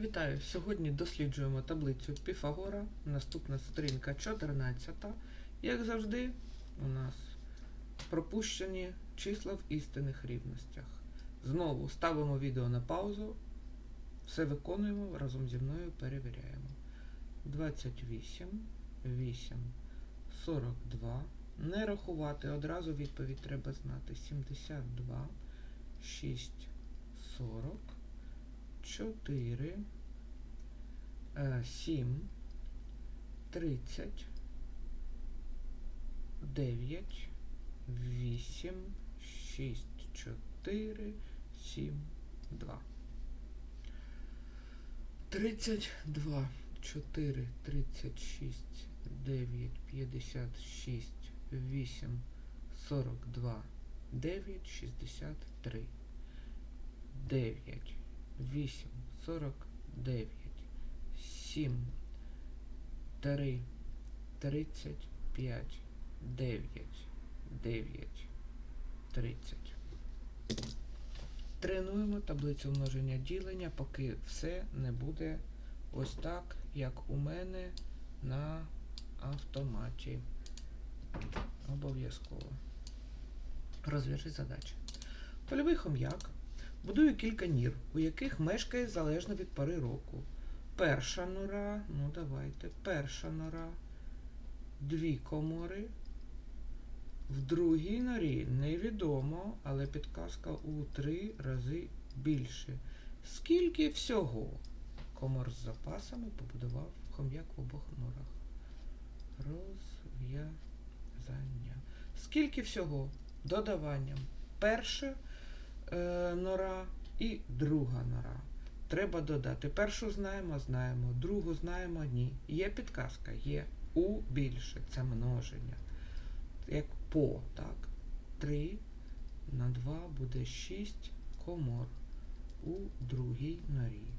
Вітаю! Сьогодні досліджуємо таблицю Піфагора. Наступна сторінка 14. Як завжди, у нас пропущені числа в істинних рівностях. Знову ставимо відео на паузу, все виконуємо, разом зі мною перевіряємо. 28, 8, 42. Не рахувати, одразу відповідь треба знати. 72, 6, 40. 4, 7, 30, 9, 8, 6, 4, 7, 2. 32, 4, 36, 9, 56, 8, 42, 9, 63. 9, 8, 49, 7, 3, 35, 9, 9, 30. Тренуємо таблицю множення ділення, поки все не буде ось так, як у мене на автоматі. Обов'язково. Розв'яжи задачі. Польовий хом'як Будую кілька нір, у яких мешкає залежно від пори року. Перша нора, ну давайте, перша нора, дві комори. В другій норі невідомо, але підказка у три рази більше. Скільки всього комор з запасами побудував хом'як в обох норах? Розв'язання. Скільки всього додаванням? Перше нора і друга нора. Треба додати. Першу знаємо, знаємо, другу знаємо, ні. Є підказка, є у більше. Це множення. Як по, так? 3 на 2 буде 6 комор у другій норі.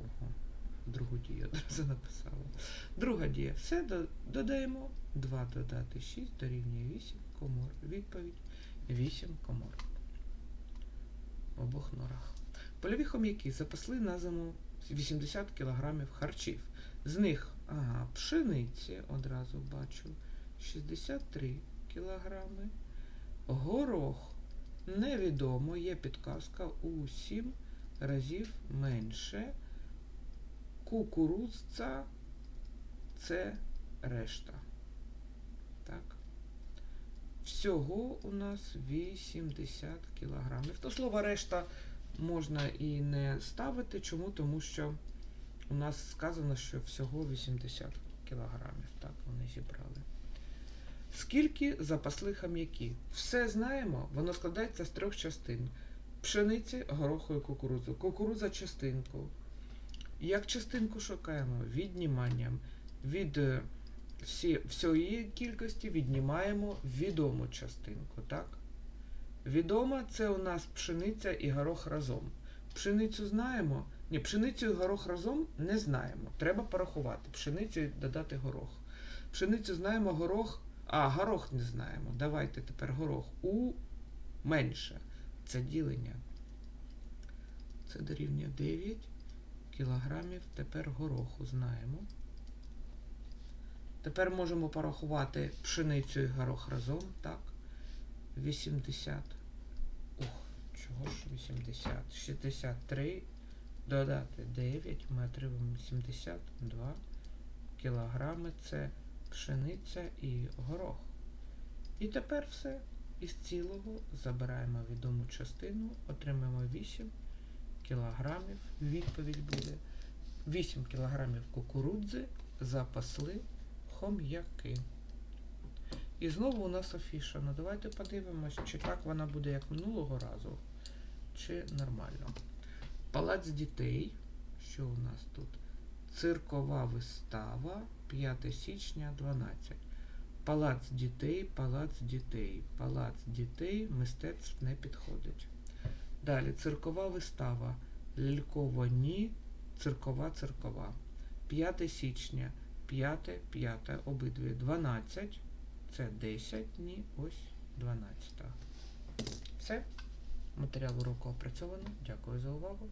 Ого, другу дію одразу написала. Друга дія. Все додаємо. 2 додати 6 дорівнює 8 комор. Відповідь 8 комор обох норах. Польові хом'яки запасли на зиму 80 кг харчів. З них ага, пшениці одразу бачу 63 кг. Горох невідомо, є підказка у 7 разів менше. Кукурудза це решта. Так. Всього у нас 80 кілограмів. То слово решта можна і не ставити. Чому? Тому що у нас сказано, що всього 80 кілограмів. Так, вони зібрали. Скільки запасли хам'яки? Все знаємо, воно складається з трьох частин: пшениці, гороху і кукурудзу. Кукурудза частинку. Як частинку шукаємо? Відніманням від всі, всієї кількості віднімаємо відому частинку. так? Відома це у нас пшениця і горох разом. Пшеницю знаємо. Ні, пшеницю і горох разом не знаємо. Треба порахувати. Пшеницю і додати горох. Пшеницю знаємо горох, а горох не знаємо. Давайте тепер горох у менше. Це ділення. Це дорівнює 9 кілограмів. Тепер гороху знаємо. Тепер можемо порахувати пшеницю і горох разом. Так. 80. Ох, чого ж 80? 63. Додати 9. Ми отримаємо 72 кілограми. Це пшениця і горох. І тепер все. Із цілого забираємо відому частину, отримаємо 8 кілограмів. Відповідь буде 8 кілограмів кукурудзи запасли хом'яки. І знову у нас афіша. Ну давайте подивимось, чи так вона буде, як минулого разу, чи нормально. Палац дітей. Що у нас тут? Циркова вистава 5 січня 12. Палац дітей, палац дітей, палац дітей, мистецтв не підходить. Далі циркова вистава. Ляльковані, циркова циркова. 5 січня. 5, 5, обидві 12. Це 10 ні, ось 12. Все. Матеріал уроку опрацьовано. Дякую за увагу.